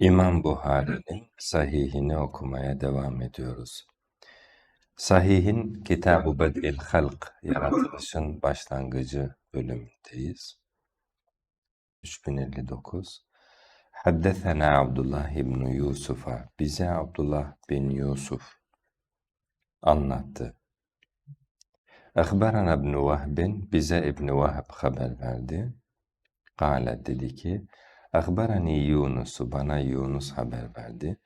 İmam Buhari'nin sahihini okumaya devam ediyoruz. Sahihin Kitab-ı Bed'il Halk, yaratılışın başlangıcı bölümündeyiz. 3059 Haddesena Abdullah ibn Yusuf'a, bize Abdullah bin Yusuf anlattı. Ehberana ibn Vahbin, bize İbn Vahb haber verdi. Kale dedi ki, Ehberani Yunus, bana Yunus haber verdi.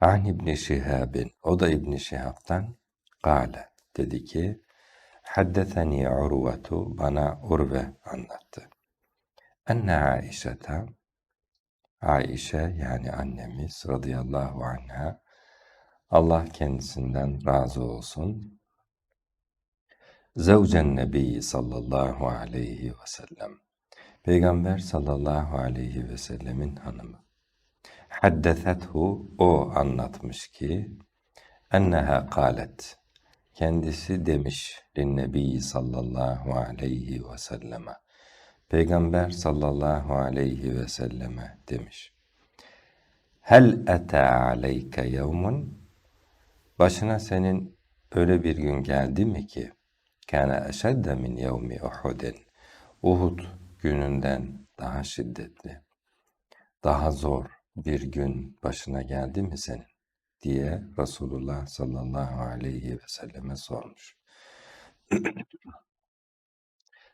An İbn Şihab'in, o da İbn Şihab'tan, Kale dedi ki, Haddethani Urvetu, bana Urve anlattı. Enne Aişete, Aişe yani annemiz radıyallahu anha, Allah kendisinden razı olsun. Zevcen Nebi sallallahu aleyhi ve sellem. Peygamber sallallahu aleyhi ve sellemin hanımı. Haddethethu o anlatmış ki enneha kalet kendisi demiş linnebi sallallahu aleyhi ve selleme. Peygamber sallallahu aleyhi ve selleme demiş. Hel ete aleyke yevmun Başına senin öyle bir gün geldi mi ki kana eşedde min yevmi Uhud'in Uhud gününden daha şiddetli, daha zor bir gün başına geldi mi senin? diye Resulullah sallallahu aleyhi ve selleme sormuş.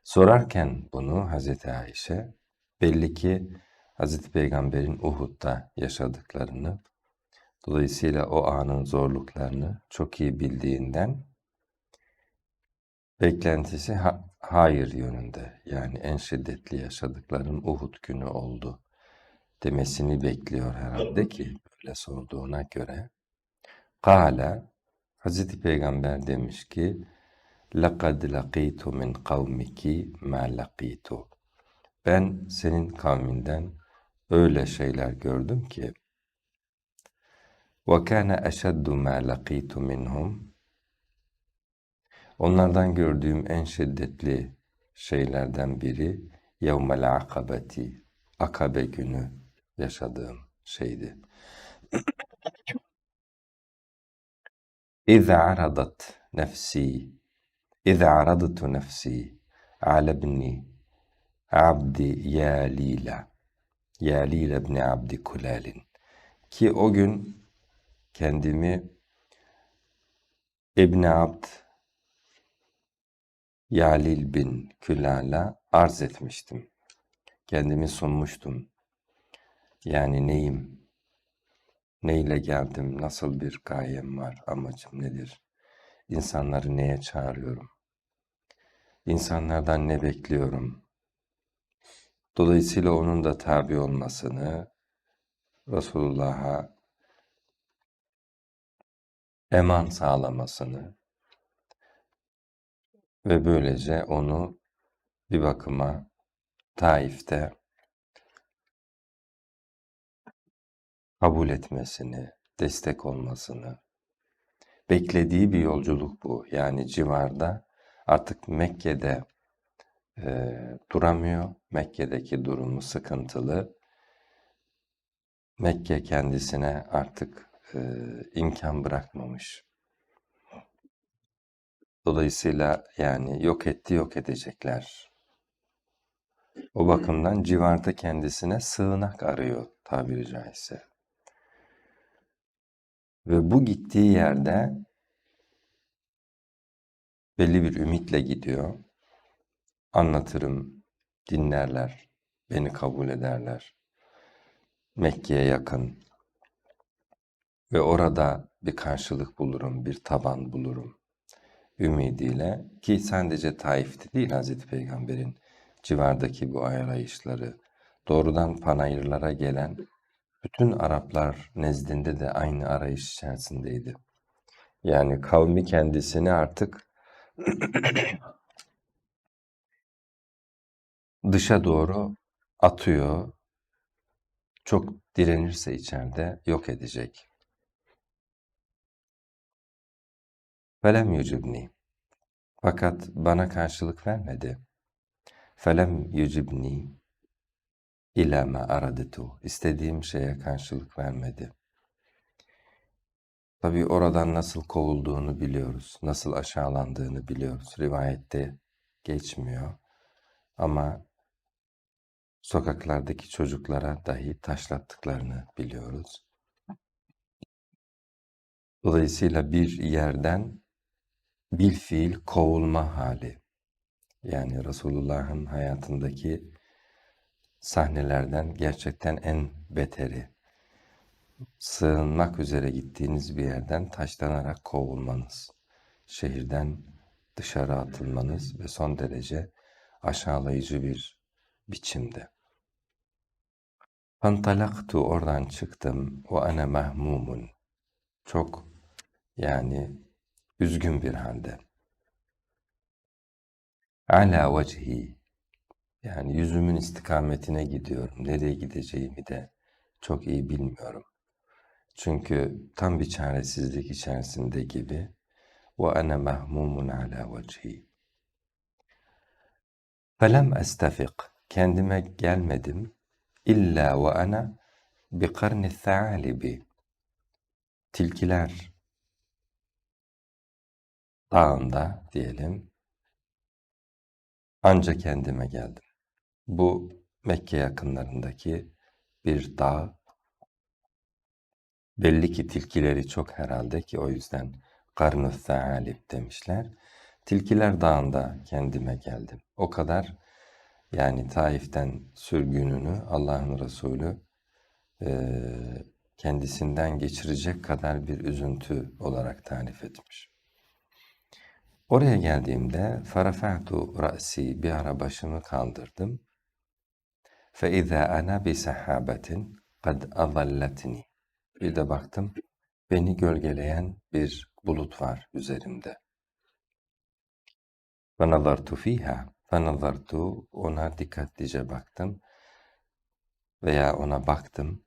Sorarken bunu Hazreti Ayşe belli ki Hazreti Peygamber'in Uhud'da yaşadıklarını dolayısıyla o anın zorluklarını çok iyi bildiğinden beklentisi ha hayır yönünde. Yani en şiddetli yaşadıklarım Uhud günü oldu demesini bekliyor herhalde ki böyle sorduğuna göre. Kale Hazreti Peygamber demiş ki لَقَدْ لَقِيتُ مِنْ قَوْمِكِ مَا لَقِيتُ Ben senin kavminden öyle şeyler gördüm ki وَكَانَ أَشَدُّ مَا لَقِيتُ مِنْهُمْ Onlardan gördüğüm en şiddetli şeylerden biri yevmel akabeti, akabe günü yaşadığım şeydi. İza aradat nefsi, İza aradtu nefsi ala ibni abdi Yalila, Yalil ibni abdi Kulalin. Ki o gün kendimi İbni Abd Yalil bin Külal'a arz etmiştim. Kendimi sunmuştum. Yani neyim? Neyle geldim? Nasıl bir gayem var? Amacım nedir? İnsanları neye çağırıyorum? İnsanlardan ne bekliyorum? Dolayısıyla onun da tabi olmasını Resulullah'a eman sağlamasını ve böylece onu bir bakıma Taif'te kabul etmesini, destek olmasını, beklediği bir yolculuk bu. Yani civarda artık Mekke'de e, duramıyor. Mekke'deki durumu sıkıntılı. Mekke kendisine artık e, imkan bırakmamış. Dolayısıyla yani yok etti yok edecekler. O bakımdan civarda kendisine sığınak arıyor tabiri caizse. Ve bu gittiği yerde belli bir ümitle gidiyor. Anlatırım, dinlerler, beni kabul ederler. Mekke'ye yakın ve orada bir karşılık bulurum, bir taban bulurum ümidiyle ki sadece Taif'te değil Hazreti Peygamber'in civardaki bu arayışları doğrudan panayırlara gelen bütün Araplar nezdinde de aynı arayış içerisindeydi. Yani kavmi kendisini artık dışa doğru atıyor. Çok direnirse içeride yok edecek. Felem yücibni. Fakat bana karşılık vermedi. Felem yücibni. ila ma aradetu. İstediğim şeye karşılık vermedi. Tabii oradan nasıl kovulduğunu biliyoruz, nasıl aşağılandığını biliyoruz. Rivayette geçmiyor. Ama sokaklardaki çocuklara dahi taşlattıklarını biliyoruz. Dolayısıyla bir yerden bir fiil kovulma hali. Yani Resulullah'ın hayatındaki sahnelerden gerçekten en beteri. Sığınmak üzere gittiğiniz bir yerden taşlanarak kovulmanız. Şehirden dışarı atılmanız ve son derece aşağılayıcı bir biçimde. Fantalaktu oradan çıktım ve ana mahmumun. Çok yani üzgün bir halde. Ala vecihi yani yüzümün istikametine gidiyorum. Nereye gideceğimi de çok iyi bilmiyorum. Çünkü tam bir çaresizlik içerisinde gibi. Ve ana mahmumun ala vecihi. Felem estefik. Kendime gelmedim. İlla ve ana bi karni thalibi. Tilkiler dağında diyelim. Anca kendime geldim. Bu Mekke yakınlarındaki bir dağ. Belli ki tilkileri çok herhalde ki o yüzden Karnı Thaalib demişler. Tilkiler Dağı'nda kendime geldim. O kadar yani Taif'ten sürgününü Allah'ın Resulü kendisinden geçirecek kadar bir üzüntü olarak tarif etmiş. Oraya geldiğimde farafa'tu ra'si bir ara başımı kaldırdım. Fe izâ ana bi sahabetin kad azalletni. Bir de baktım beni gölgeleyen bir bulut var üzerimde. Ve nazartu fiha. Fe nazartu ona dikkatlice baktım veya ona baktım.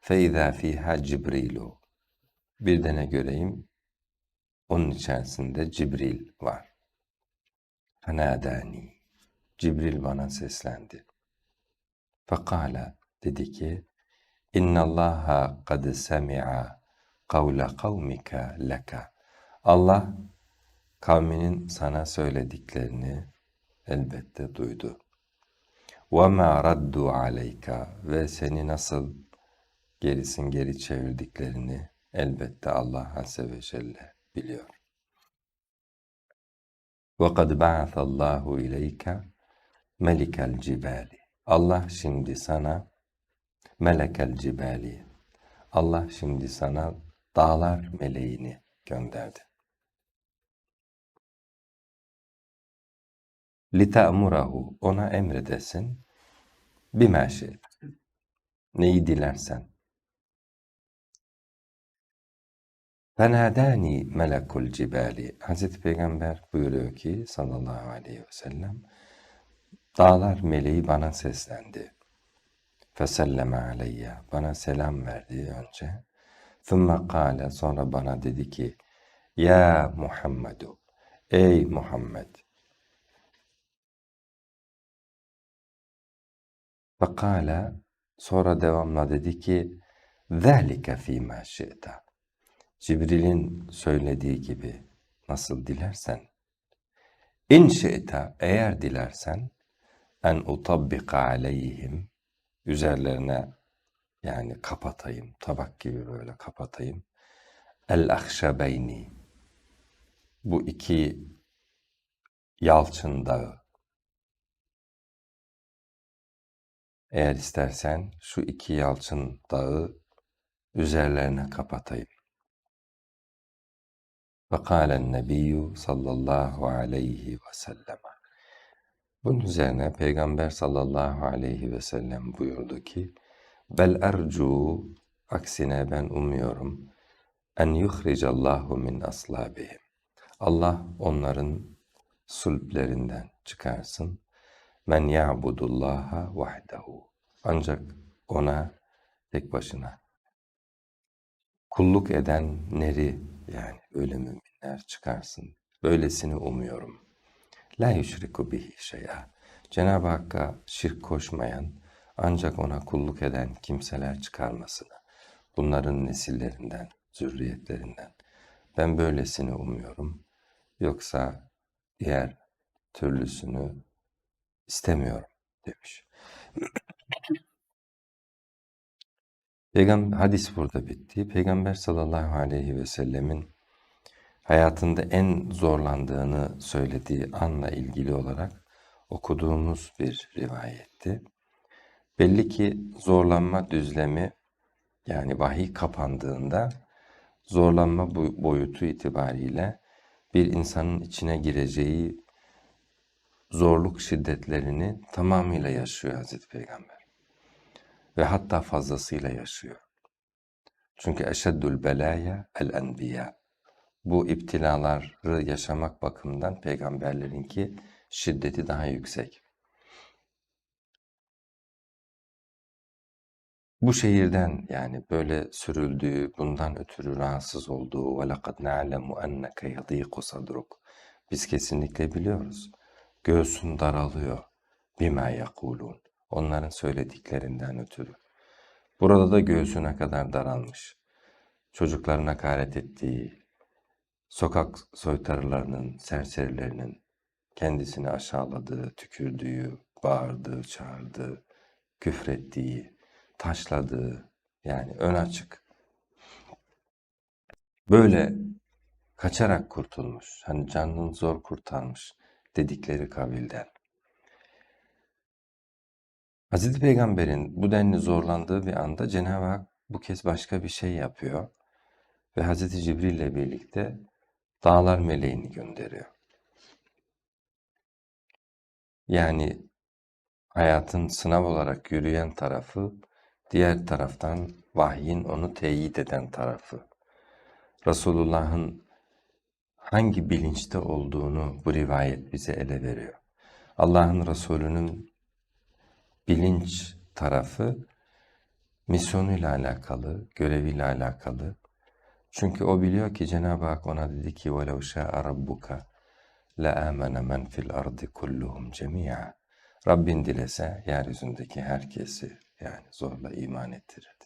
Fe izâ fiha Cibrilu. Bir de ne göreyim onun içerisinde Cibril var. Fenadani. Cibril bana seslendi. Fekala dedi ki İnna Allaha kad semi'a kavle kavmika leka. Allah kavminin sana söylediklerini elbette duydu. Ve ma raddu aleyka ve seni nasıl gerisin geri çevirdiklerini elbette Allah Azze ve Celle biliyor. وَقَدْ بَعَثَ اللّٰهُ اِلَيْكَ مَلِكَ الْجِبَالِ Allah şimdi sana melekel cibali. Allah şimdi sana dağlar meleğini gönderdi. لِتَأْمُرَهُ Ona emredesin. بِمَا şi't. Neyi dilersen. Fenadani melekul cibali. Hazreti Peygamber buyuruyor ki sallallahu aleyhi ve sellem dağlar meleği bana seslendi. Feselleme aleyye. Bana selam verdi önce. Thumma kale. Sonra bana dedi ki Ya Muhammedu. Ey Muhammed. Fakale. Sonra devamla dedi ki Zalike fîmâ şi'ta. Cibril'in söylediği gibi nasıl dilersen. İn şi'ta eğer dilersen en utabbika aleyhim üzerlerine yani kapatayım tabak gibi böyle kapatayım. El ahşabeyni bu iki yalçın dağı. Eğer istersen şu iki yalçın dağı üzerlerine kapatayım Fekalen nebiyyü sallallahu aleyhi ve sellem. Bunun üzerine Peygamber sallallahu aleyhi ve sellem buyurdu ki Bel ercu aksine ben umuyorum en yuhricallahu min aslabihim. Allah onların sulplerinden çıkarsın. Men ya'budullaha vahdehu. Ancak ona tek başına kulluk edenleri yani öyle müminler çıkarsın. Böylesini umuyorum. La yüşriku bihi şey'a. Cenab-ı Hakk'a şirk koşmayan, ancak ona kulluk eden kimseler çıkarmasını, bunların nesillerinden, zürriyetlerinden. Ben böylesini umuyorum. Yoksa diğer türlüsünü istemiyorum demiş. Peygamber, hadis burada bitti. Peygamber sallallahu aleyhi ve sellemin hayatında en zorlandığını söylediği anla ilgili olarak okuduğumuz bir rivayetti. Belli ki zorlanma düzlemi yani vahiy kapandığında zorlanma boyutu itibariyle bir insanın içine gireceği zorluk şiddetlerini tamamıyla yaşıyor Hazreti Peygamber. Ve hatta fazlasıyla yaşıyor. Çünkü eşeddül belaya el enbiya Bu iptilaları yaşamak bakımından peygamberlerinki şiddeti daha yüksek. Bu şehirden yani böyle sürüldüğü, bundan ötürü rahatsız olduğu وَلَقَدْ نَعْلَمُ أَنَّكَ يَضِيقُ صَدْرُكَ Biz kesinlikle biliyoruz. Göğsün daralıyor. bima yakulun. Onların söylediklerinden ötürü. Burada da göğsüne kadar daralmış. Çocuklarına hakaret ettiği, sokak soytarılarının, serserilerinin kendisini aşağıladığı, tükürdüğü, bağırdığı, çağırdığı, küfrettiği, taşladığı yani ön açık. Böyle kaçarak kurtulmuş. Hani canını zor kurtarmış dedikleri kabilden. Hazreti Peygamber'in bu denli zorlandığı bir anda Cenab-ı Hak bu kez başka bir şey yapıyor ve Hazreti Cibril ile birlikte dağlar meleğini gönderiyor. Yani hayatın sınav olarak yürüyen tarafı, diğer taraftan vahyin onu teyit eden tarafı. Resulullah'ın hangi bilinçte olduğunu bu rivayet bize ele veriyor. Allah'ın Resulü'nün bilinç tarafı misyonuyla alakalı, göreviyle alakalı. Çünkü o biliyor ki Cenab-ı Hak ona dedi ki وَلَوْ شَاءَ رَبُّكَ لَآمَنَ مَنْ فِي الْأَرْضِ كُلُّهُمْ جَمِيعًا Rabbin dilese yeryüzündeki herkesi yani zorla iman ettirirdi.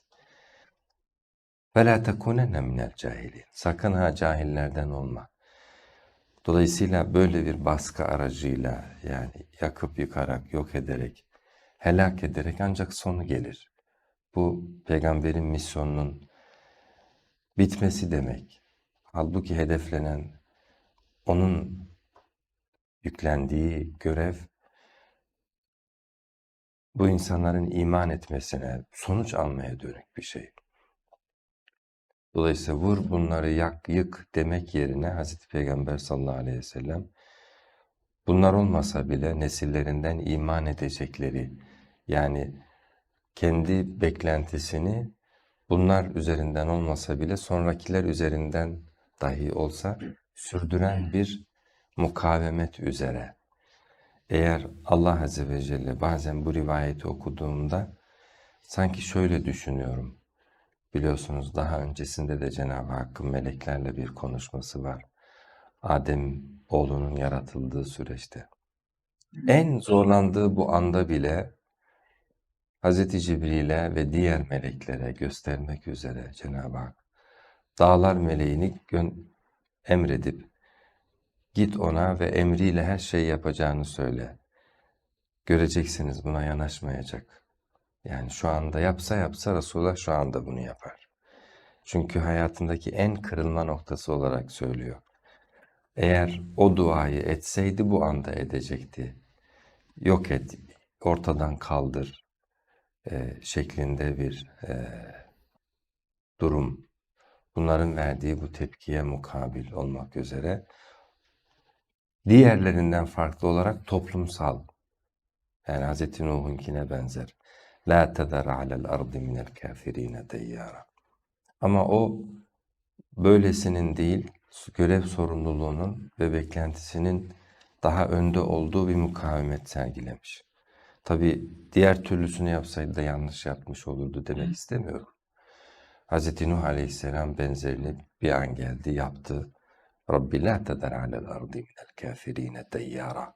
وَلَا تَكُونَنَّ مِنَ الْجَاهِلِينَ Sakın ha cahillerden olma. Dolayısıyla böyle bir baskı aracıyla yani yakıp yıkarak, yok ederek, helak ederek ancak sonu gelir. Bu peygamberin misyonunun bitmesi demek. Halbuki hedeflenen onun yüklendiği görev bu insanların iman etmesine, sonuç almaya dönük bir şey. Dolayısıyla vur bunları yak, yık demek yerine Hazreti Peygamber sallallahu aleyhi ve sellem bunlar olmasa bile nesillerinden iman edecekleri yani kendi beklentisini bunlar üzerinden olmasa bile sonrakiler üzerinden dahi olsa sürdüren bir mukavemet üzere. Eğer Allah Azze ve Celle bazen bu rivayeti okuduğumda sanki şöyle düşünüyorum. Biliyorsunuz daha öncesinde de Cenab-ı Hakk'ın meleklerle bir konuşması var. Adem oğlunun yaratıldığı süreçte. En zorlandığı bu anda bile Hz. Cibril'e ve diğer meleklere göstermek üzere Cenab-ı Hak dağlar meleğini emredip git ona ve emriyle her şeyi yapacağını söyle. Göreceksiniz buna yanaşmayacak. Yani şu anda yapsa yapsa Resulullah şu anda bunu yapar. Çünkü hayatındaki en kırılma noktası olarak söylüyor. Eğer o duayı etseydi bu anda edecekti. Yok et, ortadan kaldır e, şeklinde bir e, durum. Bunların verdiği bu tepkiye mukabil olmak üzere diğerlerinden farklı olarak toplumsal yani Hz. Nuh'unkine benzer. La tedar alel ardı minel kafirine deyyara. Ama o böylesinin değil, görev sorumluluğunun ve beklentisinin daha önde olduğu bir mukavemet sergilemiş. Tabi diğer türlüsünü yapsaydı da yanlış yapmış olurdu demek istemiyorum. Hz. Nuh Aleyhisselam benzerini bir an geldi, yaptı. Rabbi la tedar alel ardı minel kafirine deyyara.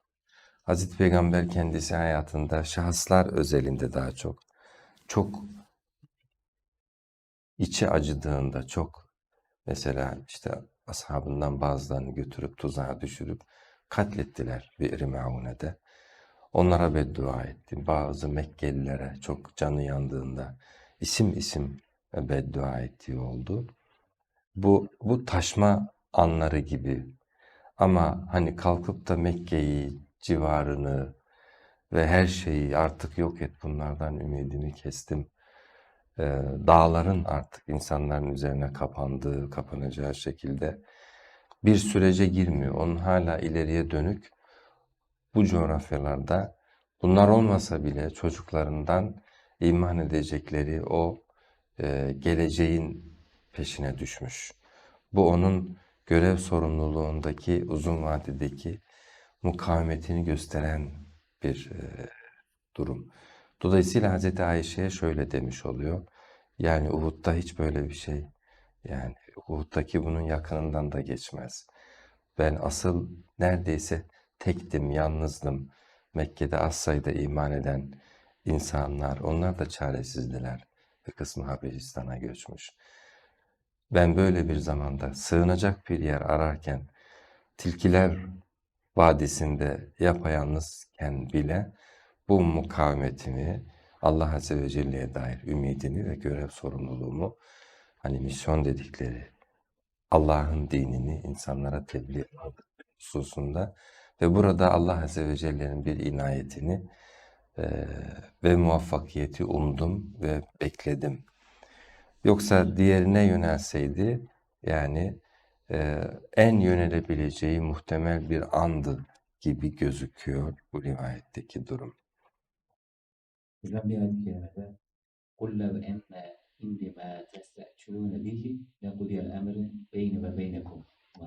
Hazreti Peygamber kendisi hayatında şahıslar özelinde daha çok çok içi acıdığında çok mesela işte ashabından bazılarını götürüp tuzağa düşürüp katlettiler bir Maune'de. Onlara beddua etti. Bazı Mekkelilere çok canı yandığında isim isim beddua ettiği oldu. Bu, bu taşma anları gibi. Ama hani kalkıp da Mekke'yi, civarını ve her şeyi artık yok et bunlardan ümidimi kestim. Ee, dağların artık insanların üzerine kapandığı, kapanacağı şekilde bir sürece girmiyor. Onun hala ileriye dönük bu coğrafyalarda bunlar olmasa bile çocuklarından iman edecekleri o e, geleceğin peşine düşmüş. Bu onun görev sorumluluğundaki uzun vadedeki mukavemetini gösteren bir e, durum. Dolayısıyla Hz. Ayşe'ye şöyle demiş oluyor. Yani Uhud'da hiç böyle bir şey yani Uhud'daki bunun yakınından da geçmez. Ben asıl neredeyse tektim, yalnızdım. Mekke'de az sayıda iman eden insanlar, onlar da çaresizdiler. Bir kısmı Habeşistan'a göçmüş. Ben böyle bir zamanda sığınacak bir yer ararken Tilkiler Vadisi'nde yapayalnızken bile bu mukavemetimi Allah Azze ve Celle'ye dair ümidimi ve görev sorumluluğumu hani misyon dedikleri Allah'ın dinini insanlara tebliğ hususunda ve burada Allah Azze ve Celle'nin bir inayetini e, ve muvaffakiyeti umdum ve bekledim. Yoksa diğerine yönelseydi yani e, en yönelebileceği muhtemel bir andı gibi gözüküyor bu rivayetteki durum. Hocam bir ayet-i kerimede قُلْ لَوْ اَنَّ اِنْدِ مَا تَسْتَعْجِلُونَ بِهِ لَقُضِيَ الْأَمْرِ بَيْنِ وَبَيْنَكُمْ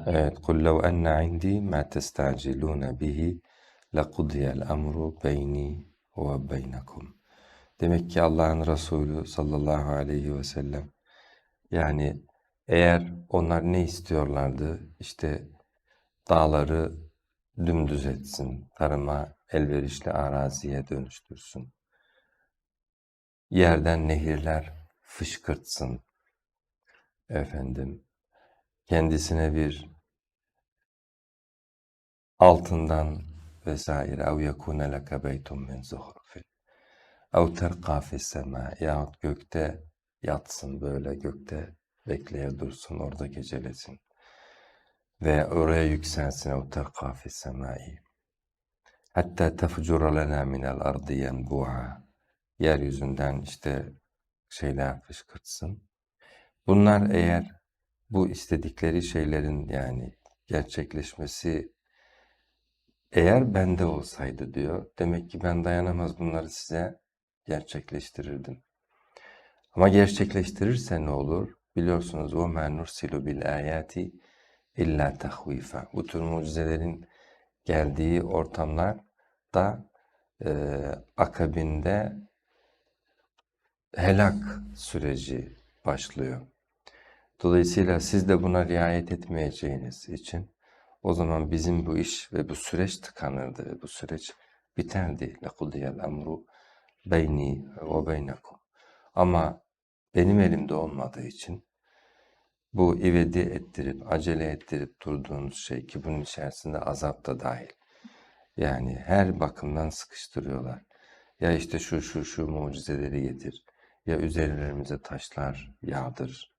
Evet. Kul lev enne indi ma testacilune bihi lekudiyel emru beyni ve beynekum. Demek ki Allah'ın Resulü sallallahu aleyhi ve sellem yani eğer onlar ne istiyorlardı? İşte dağları dümdüz etsin, tarıma elverişli araziye dönüştürsün. Yerden nehirler fışkırtsın. Efendim, kendisine bir altından vesaire ev yekune leke beytun min zuhrufin. Ev terqa fis sema yahut gökte yatsın böyle gökte bekleye dursun orada gecelesin. Ve oraya yükselsin ev terqa fis semai hatta tefcura lena minel ardı yenbu'a yeryüzünden işte şeyler fışkırtsın. Bunlar eğer bu istedikleri şeylerin yani gerçekleşmesi eğer bende olsaydı diyor. Demek ki ben dayanamaz bunları size gerçekleştirirdim. Ama gerçekleştirirse ne olur? Biliyorsunuz o nursilu bil ayati illa tahvifa. Bu tür mucizelerin geldiği ortamlar da e, akabinde helak süreci başlıyor. Dolayısıyla siz de buna riayet etmeyeceğiniz için o zaman bizim bu iş ve bu süreç tıkanırdı. Bu süreç biterdi. لَقُضِيَ الْاَمْرُ beyni ve beynekum. Ama benim elimde olmadığı için bu ivedi ettirip, acele ettirip durduğunuz şey ki bunun içerisinde azap da dahil. Yani her bakımdan sıkıştırıyorlar. Ya işte şu şu şu mucizeleri getir. Ya üzerlerimize taşlar yağdır.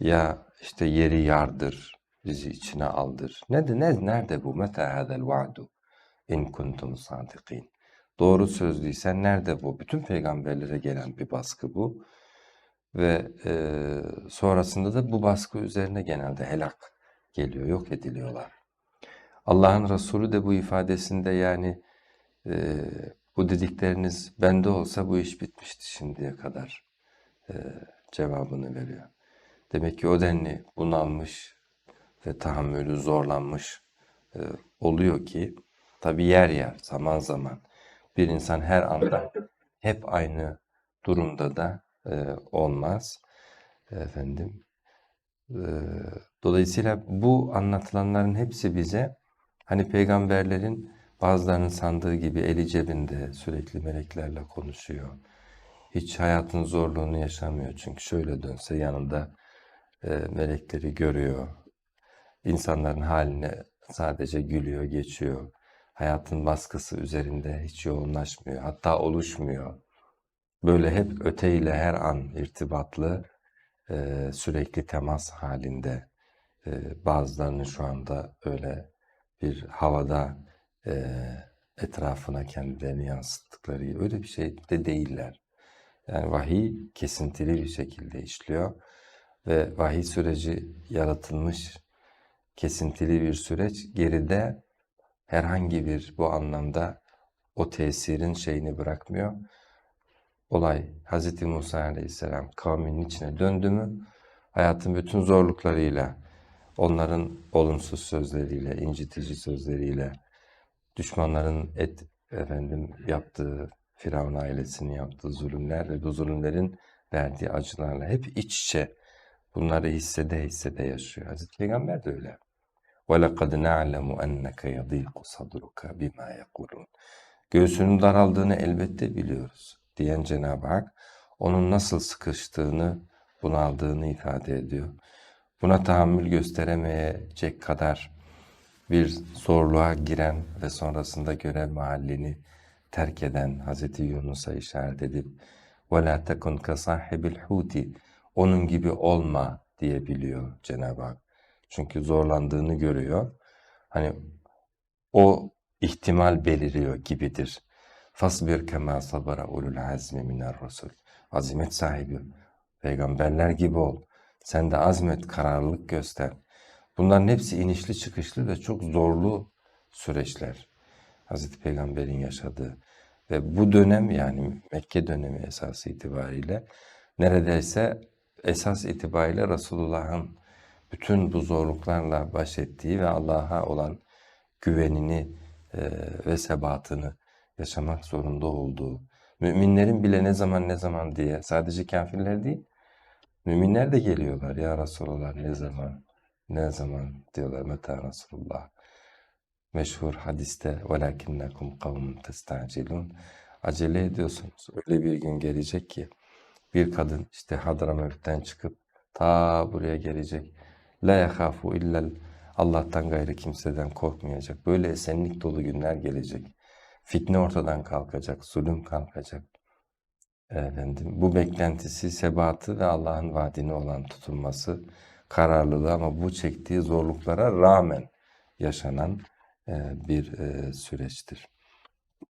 Ya işte yeri yardır. Bizi içine aldır. Ne, ne, nerede bu? Meta hadel va'du in kuntum sadikin. Doğru sözlüysen nerede bu? Bütün peygamberlere gelen bir baskı bu. Ve e, sonrasında da bu baskı üzerine genelde helak geliyor, yok ediliyorlar. Allah'ın Resulü de bu ifadesinde yani e, bu dedikleriniz bende olsa bu iş bitmişti şimdiye kadar e, cevabını veriyor. Demek ki o denli bunalmış ve tahammülü zorlanmış e, oluyor ki tabi yer yer zaman zaman bir insan her anda hep aynı durumda da e, olmaz efendim. E, dolayısıyla bu anlatılanların hepsi bize hani peygamberlerin Bazılarının sandığı gibi eli cebinde sürekli meleklerle konuşuyor. Hiç hayatın zorluğunu yaşamıyor. Çünkü şöyle dönse yanında e, melekleri görüyor. İnsanların haline sadece gülüyor, geçiyor. Hayatın baskısı üzerinde hiç yoğunlaşmıyor. Hatta oluşmuyor. Böyle hep öteyle her an irtibatlı, e, sürekli temas halinde. E, bazılarının şu anda öyle bir havada e, etrafına kendilerini yansıttıkları öyle bir şey de değiller. Yani vahiy kesintili bir şekilde işliyor ve vahiy süreci yaratılmış kesintili bir süreç geride herhangi bir bu anlamda o tesirin şeyini bırakmıyor. Olay Hz. Musa Aleyhisselam kavminin içine döndü mü hayatın bütün zorluklarıyla onların olumsuz sözleriyle, incitici sözleriyle düşmanların et efendim yaptığı Firavun ailesinin yaptığı zulümler ve bu zulümlerin verdiği acılarla hep iç içe bunları hissede hissede yaşıyor. Hazreti Peygamber de öyle. وَلَقَدْ نَعْلَمُ أَنَّكَ يَضِيقُ صَدْرُكَ بِمَا يَقُولُونَ Göğsünün daraldığını elbette biliyoruz diyen Cenab-ı Hak onun nasıl sıkıştığını, bunaldığını ifade ediyor. Buna tahammül gösteremeyecek kadar bir zorluğa giren ve sonrasında görev mahallini terk eden Hz. Yunus'a işaret edip وَلَا تَكُنْ كَصَاحِبِ الْحُوتِ onun gibi olma diyebiliyor Cenab-ı Hak. Çünkü zorlandığını görüyor. Hani o ihtimal beliriyor gibidir. Fasbir kema sabara ulul azmi miner rusul. Azimet sahibi, peygamberler gibi ol. Sen de azmet, kararlılık göster. Bunların hepsi inişli çıkışlı ve çok zorlu süreçler. Hazreti Peygamber'in yaşadığı. Ve bu dönem yani Mekke dönemi esası itibariyle neredeyse esas itibariyle Resulullah'ın bütün bu zorluklarla baş ettiği ve Allah'a olan güvenini e, ve sebatını yaşamak zorunda olduğu, müminlerin bile ne zaman ne zaman diye sadece kafirler değil, müminler de geliyorlar ya Resulallah ne zaman, ne zaman diyorlar meta Resulullah. Meşhur hadiste وَلَكِنَّكُمْ قَوْمٌ تَسْتَعْجِلُونَ Acele ediyorsunuz. Öyle bir gün gelecek ki bir kadın işte Hadramövt'ten çıkıp ta buraya gelecek. La yahafu illel Allah'tan gayrı kimseden korkmayacak. Böyle esenlik dolu günler gelecek. Fitne ortadan kalkacak, zulüm kalkacak. Efendim, bu beklentisi, sebatı ve Allah'ın vaadine olan tutunması, kararlılığı ama bu çektiği zorluklara rağmen yaşanan e, bir e, süreçtir.